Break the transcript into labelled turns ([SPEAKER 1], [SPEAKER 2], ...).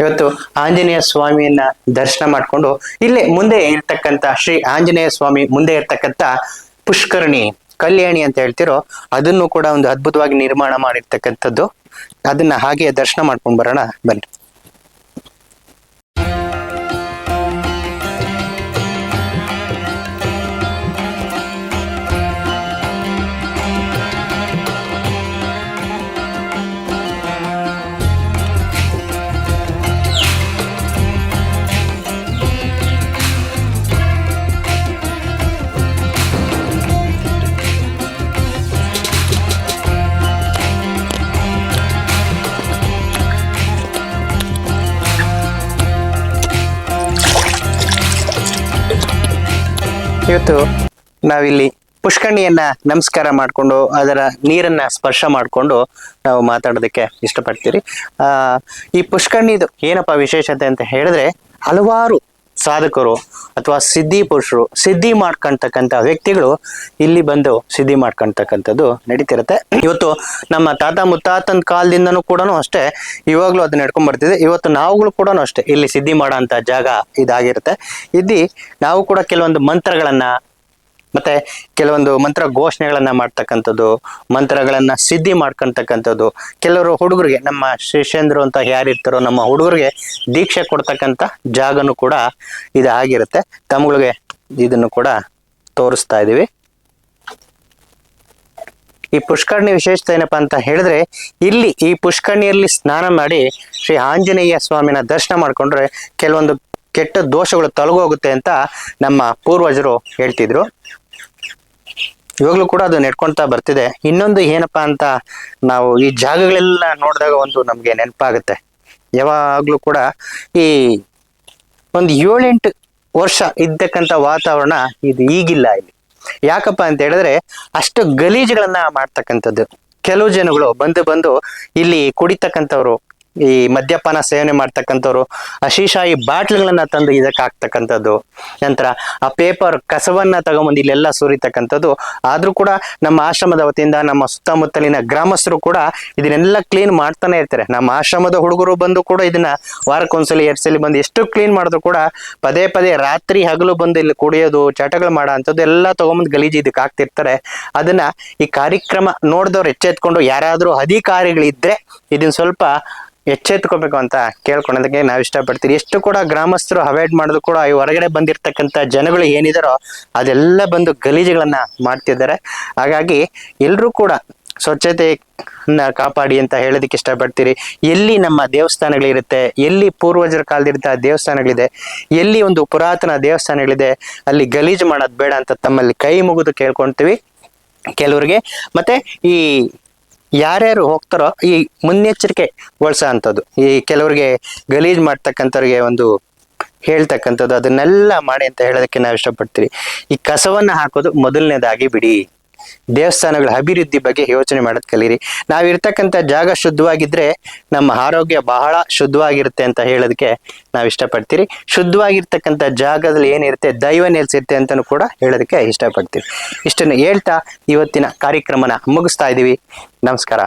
[SPEAKER 1] ಇವತ್ತು ಆಂಜನೇಯ ಸ್ವಾಮಿಯನ್ನ ದರ್ಶನ ಮಾಡಿಕೊಂಡು ಇಲ್ಲೇ ಮುಂದೆ ಇರ್ತಕ್ಕಂಥ ಶ್ರೀ ಆಂಜನೇಯ ಸ್ವಾಮಿ ಮುಂದೆ ಇರ್ತಕ್ಕಂಥ ಪುಷ್ಕರಣಿ, ಕಲ್ಯಾಣಿ ಅಂತ ಹೇಳ್ತಿರೋ ಅದನ್ನು ಕೂಡ ಒಂದು ಅದ್ಭುತವಾಗಿ ನಿರ್ಮಾಣ ಮಾಡಿರ್ತಕ್ಕಂಥದ್ದು. ಅದನ್ನ ಹಾಗೆ ದರ್ಶನ ಮಾಡ್ಕೊಂಡು ಬರೋಣ, ಬನ್ನಿ. ಇವತ್ತು ನಾವಿಲ್ಲಿ ಪುಷ್ಕರ್ಣಿಯನ್ನ ನಮಸ್ಕಾರ ಮಾಡಿಕೊಂಡು, ಅದರ ನೀರನ್ನ ಸ್ಪರ್ಶ ಮಾಡಿಕೊಂಡು ನಾವು ಮಾತಾಡೋದಕ್ಕೆ ಇಷ್ಟಪಡ್ತೀರಿ. ಆ, ಈ ಪುಷ್ಕರ್ಣಿದು ಏನಪ್ಪ ವಿಶೇಷತೆ ಅಂತ ಹೇಳಿದ್ರೆ, ಹಲವಾರು ಸಾಧಕರು ಅಥವಾ ಸಿದ್ಧಿ ಪುರುಷರು, ಸಿದ್ಧಿ ಮಾಡ್ಕೊಂತಕ್ಕಂಥ ವ್ಯಕ್ತಿಗಳು ಇಲ್ಲಿ ಬಂದು ಸಿದ್ಧಿ ಮಾಡ್ಕೊಂತಕ್ಕಂಥದ್ದು ನಡೀತಿರುತ್ತೆ. ಇವತ್ತು ನಮ್ಮ ತಾತ ಮುತ್ತಾತನ ಕಾಲದಿಂದನೂ ಕೂಡ ಅಷ್ಟೇ, ಇವಾಗಲೂ ಅದನ್ನ ನಡ್ಕೊಂಡ್ ಬರ್ತಿದೆ ಇವತ್ತು ನಾವುಗಳು ಕೂಡ ಅಷ್ಟೇ ಇಲ್ಲಿ ಸಿದ್ಧಿ ಮಾಡೋ ಅಂತ ಜಾಗ ಇದಾಗಿರುತ್ತೆ. ಇಲ್ಲಿ ನಾವು ಕೂಡ ಕೆಲವೊಂದು ಮಂತ್ರಗಳನ್ನ ಮತ್ತೆ ಕೆಲವೊಂದು ಮಂತ್ರ ಘೋಷಣೆಗಳನ್ನ ಮಾಡ್ತಕ್ಕಂಥದ್ದು, ಮಂತ್ರಗಳನ್ನ ಸಿದ್ಧಿ ಮಾಡ್ಕೊಂತಕ್ಕಂಥದ್ದು. ಕೆಲವರು ಹುಡುಗರಿಗೆ, ನಮ್ಮ ಶಿಷ್ಯಂದ್ರು ಅಂತ ಯಾರಿರ್ತಾರೋ, ನಮ್ಮ ಹುಡುಗರಿಗೆ ದೀಕ್ಷೆ ಕೊಡ್ತಕ್ಕಂಥ ಜಾಗನೂ ಕೂಡ ಇದು ಆಗಿರುತ್ತೆ ತಮ್ಗಳಿಗೆ ಇದನ್ನು ಕೂಡ ತೋರಿಸ್ತಾ ಇದೀವಿ. ಈ ಪುಷ್ಕರ್ಣಿ ವಿಶೇಷತೆ ಏನಪ್ಪಾ ಅಂತ ಹೇಳಿದ್ರೆ, ಇಲ್ಲಿ ಈ ಪುಷ್ಕರಣಿಯಲ್ಲಿ ಸ್ನಾನ ಮಾಡಿ ಶ್ರೀ ಆಂಜನೇಯ ಸ್ವಾಮಿನ ದರ್ಶನ ಮಾಡ್ಕೊಂಡ್ರೆ ಕೆಲವೊಂದು ಕೆಟ್ಟ ದೋಷಗಳು ತೊಲಗೋಗುತ್ತೆ ಅಂತ ನಮ್ಮ ಪೂರ್ವಜರು ಹೇಳ್ತಿದ್ರು. ಇವಾಗ್ಲೂ ಕೂಡ ಅದು ನೆಡ್ಕೊಂತ ಬರ್ತಿದೆ. ಇನ್ನೊಂದು ಏನಪ್ಪಾ ಅಂತ ನಾವು ಈ ಜಾಗಗಳೆಲ್ಲ ನೋಡಿದಾಗ ಒಂದು ನಮ್ಗೆ ನೆನಪಾಗುತ್ತೆ. ಯಾವಾಗ್ಲೂ ಕೂಡ ಈ ಒಂದು ಏಳೆಂಟು ವರ್ಷ ಇದ್ದಕ್ಕಂಥ ವಾತಾವರಣ ಇದು ಈಗಿಲ್ಲ ಇಲ್ಲಿ. ಯಾಕಪ್ಪ ಅಂತ ಹೇಳಿದ್ರೆ ಅಷ್ಟು ಗಲೀಜುಗಳನ್ನ ಮಾಡ್ತಕ್ಕಂಥದ್ದು. ಕೆಲವು ಜನಗಳು ಬಂದು ಬಂದು ಇಲ್ಲಿ ಕುಡಿತಕ್ಕಂಥವ್ರು ಈ ಮದ್ಯಪಾನ ಸೇವನೆ ಮಾಡ್ತಕ್ಕಂಥವ್ರು ಅಶೀಶಾಯಿ ಬಾಟ್ಲ್ಗಳನ್ನ ತಂದು ಇದಕ್ಕೆ ಹಾಕ್ತಕ್ಕಂಥದ್ದು ನಂತರ ಆ ಪೇಪರ್ ಕಸವನ್ನ ತಗೊಂಬಂದು ಇಲ್ಲೆಲ್ಲ ಸುರಿತಕ್ಕಂಥದ್ದು. ಆದ್ರೂ ಕೂಡ ನಮ್ಮ ಆಶ್ರಮದ ವತಿಯಿಂದ ನಮ್ಮ ಸುತ್ತಮುತ್ತಲಿನ ಗ್ರಾಮಸ್ಥರು ಕೂಡ ಇದನ್ನೆಲ್ಲ ಕ್ಲೀನ್ ಮಾಡ್ತಾನೆ ಇರ್ತಾರೆ. ನಮ್ಮ ಆಶ್ರಮದ ಹುಡುಗರು ಬಂದು ಕೂಡ ಇದನ್ನ ವಾರಕ್ಕೊಂದ್ಸಲಿ, ಎರಡ್ಸಲಿ ಬಂದು ಎಷ್ಟು ಕ್ಲೀನ್ ಮಾಡಿದ್ರು ಕೂಡ ಪದೇ ಪದೇ ರಾತ್ರಿ ಹಗಲು ಬಂದು ಇಲ್ಲಿ ಕುಡಿಯೋದು, ಚಟಗಳು ಮಾಡೋ ಅಂಥದ್ದು ಎಲ್ಲ ತಗೊಂಬಂದು ಗಲೀಜು ಇದಕ್ಕೆ ಹಾಕ್ತಿರ್ತಾರೆ. ಅದನ್ನ ಈ ಕಾರ್ಯಕ್ರಮ ನೋಡಿದವ್ರು ಎಚ್ಚೆತ್ಕೊಂಡು ಯಾರಾದರೂ ಅಧಿಕಾರಿಗಳಿದ್ರೆ ಇದನ್ನ ಸ್ವಲ್ಪ ಎಚ್ಚೆತ್ಕೋಬೇಕು ಅಂತ ಕೇಳ್ಕೊಳೋದಕ್ಕೆ ನಾವು ಇಷ್ಟಪಡ್ತೀವಿ. ಎಷ್ಟು ಕೂಡ ಗ್ರಾಮಸ್ಥರು ಅವಾಯ್ಡ್ ಮಾಡೋದು ಕೂಡ ಈ ಹೊರಗಡೆ ಬಂದಿರ್ತಕ್ಕಂಥ ಜನಗಳು ಏನಿದಾರೋ ಅದೆಲ್ಲ ಬಂದು ಗಲೀಜುಗಳನ್ನ ಮಾಡ್ತಿದ್ದಾರೆ. ಹಾಗಾಗಿ ಎಲ್ಲರೂ ಕೂಡ ಸ್ವಚ್ಛತೆ ಕಾಪಾಡಿ ಅಂತ ಹೇಳೋದಕ್ಕೆ ಇಷ್ಟಪಡ್ತೀರಿ. ಎಲ್ಲಿ ನಮ್ಮ ದೇವಸ್ಥಾನಗಳಿರುತ್ತೆ, ಎಲ್ಲಿ ಪೂರ್ವಜರ ಕಾಲದಿರ್ತ ದೇವಸ್ಥಾನಗಳಿದೆ, ಎಲ್ಲಿ ಒಂದು ಪುರಾತನ ದೇವಸ್ಥಾನಗಳಿದೆ, ಅಲ್ಲಿ ಗಲೀಜು ಮಾಡೋದು ಬೇಡ ಅಂತ ತಮ್ಮಲ್ಲಿ ಕೈ ಮುಗಿದು ಕೇಳ್ಕೊಂತೀವಿ. ಕೆಲವರಿಗೆ ಮತ್ತೆ ಈ ಯಾರ್ಯಾರು ಹೋಗ್ತಾರೋ ಈ ಮುನ್ನೆಚ್ಚರಿಕೆ ಗೊಳಿಸೋ ಅಂಥದ್ದು ಈ ಕೆಲವರಿಗೆ ಗಲೀಜ್ ಮಾಡ್ತಕ್ಕಂಥವ್ರಿಗೆ ಒಂದು ಹೇಳ್ತಕ್ಕಂಥದ್ದು. ಅದನ್ನೆಲ್ಲ ಮಾಡಿ ಅಂತ ಹೇಳೋದಕ್ಕೆ ನಾವು ಇಷ್ಟಪಡ್ತೀವಿ ಈ ಕಸವನ್ನ ಹಾಕೋದು ಮೊದಲನೇದಾಗಿ ಬಿಡಿ. ದೇವಸ್ಥಾನಗಳ ಅಭಿವೃದ್ಧಿ ಬಗ್ಗೆ ಯೋಚನೆ ಮಾಡೋದ್ ಕಲೀರಿ. ನಾವಿರ್ತಕ್ಕಂಥ ಜಾಗ ಶುದ್ಧವಾಗಿದ್ರೆ ನಮ್ಮ ಆರೋಗ್ಯ ಬಹಳ ಶುದ್ಧವಾಗಿರುತ್ತೆ ಅಂತ ಹೇಳೋದಕ್ಕೆ ನಾವು ಇಷ್ಟಪಡ್ತೀರಿ. ಶುದ್ಧವಾಗಿರ್ತಕ್ಕಂಥ ಜಾಗದಲ್ಲಿ ಏನಿರುತ್ತೆ, ದೈವ ನೆಲೆಸಿರುತ್ತೆ ಅಂತಲೂ ಕೂಡ ಹೇಳೋದಕ್ಕೆ ಇಷ್ಟಪಡ್ತೀವಿ. ಇಷ್ಟನ್ನು ಹೇಳ್ತಾ ಇವತ್ತಿನ ಕಾರ್ಯಕ್ರಮನ ಮುಗಿಸ್ತಾ ಇದ್ದೀವಿ ನಮಸ್ಕಾರ.